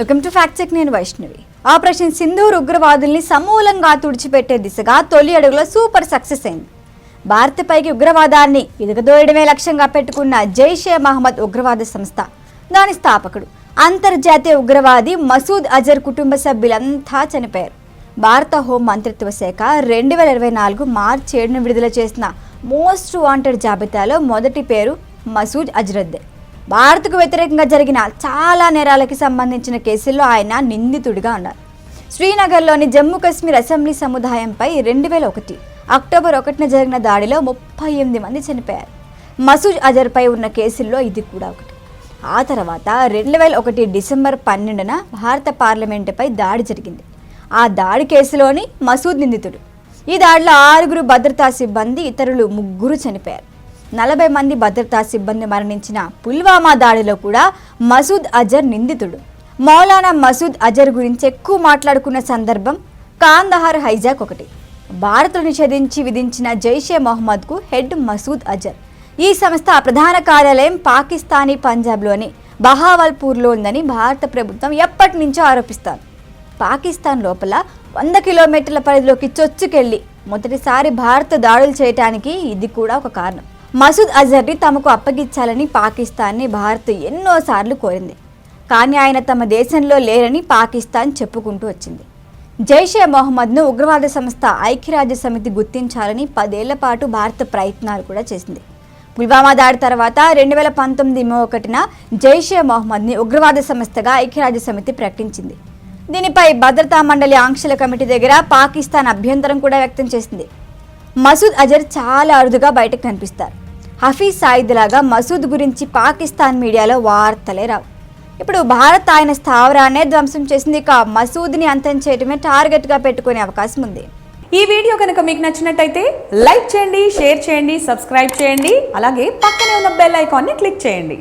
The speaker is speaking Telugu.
వెల్కమ్ టు ఫ్యాక్ట్ చెక్ నేను వైష్ణవి. ఆపరేషన్ సింధూర్ ఉగ్రవాదుల్ని సమూలంగా తుడిచిపెట్టే దిశగా తొలి అడుగులో సూపర్ సక్సెస్ అయింది. భారత్పైకి ఉగ్రవాదాన్ని ఎదుగదోయడమే లక్ష్యంగా పెట్టుకున్న జైషే మహమ్మద్ ఉగ్రవాద సంస్థ దాని స్థాపకుడు అంతర్జాతీయ ఉగ్రవాది మసూద్ అజర్ కుటుంబ సభ్యులంతా చనిపోయారు. భారత హోం మంత్రిత్వ శాఖ రెండు వేల ఇరవై నాలుగు మార్చి ఏడున విడుదల చేసిన మోస్ట్ వాంటెడ్ జాబితాలో మొదటి పేరు మసూద్ అజరద్దే. భారత్కు వ్యతిరేకంగా జరిగిన చాలా నేరాలకి సంబంధించిన కేసుల్లో ఆయన నిందితుడిగా ఉన్నారు. శ్రీనగర్లోని జమ్మూ కాశ్మీర్ అసెంబ్లీ సముదాయంపై రెండు వేల ఒకటి అక్టోబర్ ఒకటిన జరిగిన దాడిలో ముప్పై ఎనిమిది మంది చనిపోయారు. మసూద్ అజర్పై ఉన్న కేసుల్లో ఇది కూడా ఒకటి. ఆ తర్వాత రెండు వేల ఒకటి డిసెంబర్ పన్నెండున భారత పార్లమెంటుపై దాడి జరిగింది. ఆ దాడి కేసులోని మసూద్ నిందితుడు. ఈ దాడిలో ఆరుగురు భద్రతా సిబ్బంది ఇతరులు ముగ్గురు చనిపోయారు. నలభై మంది భద్రతా సిబ్బంది మరణించిన పుల్వామా దాడిలో కూడా మసూద్ అజర్ నిందితుడు. మౌలానా మసూద్ అజర్ గురించి ఎక్కువ మాట్లాడుకున్న సందర్భం కాందహార్ హైజాక్ ఒకటి. భారత్ను నిషేధించి విధించిన జైషే మొహమ్మద్కు హెడ్ మసూద్ అజర్. ఈ సంస్థ ప్రధాన కార్యాలయం పాకిస్తానీ పంజాబ్లోని బహావల్పూర్లో ఉందని భారత ప్రభుత్వం ఎప్పటి నుంచో ఆరోపిస్తారు పాకిస్తాన్ లోపల వంద కిలోమీటర్ల పరిధిలోకి చొచ్చుకెళ్ళి మొదటిసారి భారత్ దాడులు చేయటానికి ఇది కూడా ఒక కారణం. మసూద్ అజర్ని తమకు అప్పగించాలని పాకిస్తాన్ని భారత్ ఎన్నోసార్లు కోరింది. కానీ ఆయన తమ దేశంలో లేరని పాకిస్తాన్ చెప్పుకుంటూ వచ్చింది. జైషే మొహమ్మద్ను ఉగ్రవాద సంస్థ ఐక్యరాజ్య సమితి గుర్తించాలని పదేళ్ళ పాటు భారత ప్రయత్నాలు కూడా చేసింది. పుల్వామా దాడి తర్వాత రెండు వేల పంతొమ్మిది మే ఒకటిన జైషే మొహమ్మద్ని ఉగ్రవాద సంస్థగా ఐక్యరాజ్య సమితి ప్రకటించింది. దీనిపై భద్రతా మండలి ఆంక్షల కమిటీ దగ్గర పాకిస్తాన్ అభ్యంతరం కూడా వ్యక్తం చేసింది. మసూద్ అజర్ చాలా అరుదుగా బయటకు కనిపిస్తారు. హఫీజ్ సాయిద్ లాగా మసూద్ గురించి పాకిస్తాన్ మీడియాలో వార్తలే రావు. ఇప్పుడు భారత్ ఆయన స్థావరాన్నే ధ్వంసం చేసింది ఇక మసూద్ని అంతం చేయడమే టార్గెట్గా పెట్టుకునే అవకాశం ఉంది. ఈ వీడియో కనుక మీకు నచ్చినట్టయితే లైక్ చేయండి షేర్ చేయండి సబ్స్క్రైబ్ చేయండి అలాగే పక్కనే ఉన్న బెల్ ఐకాన్ని క్లిక్ చేయండి.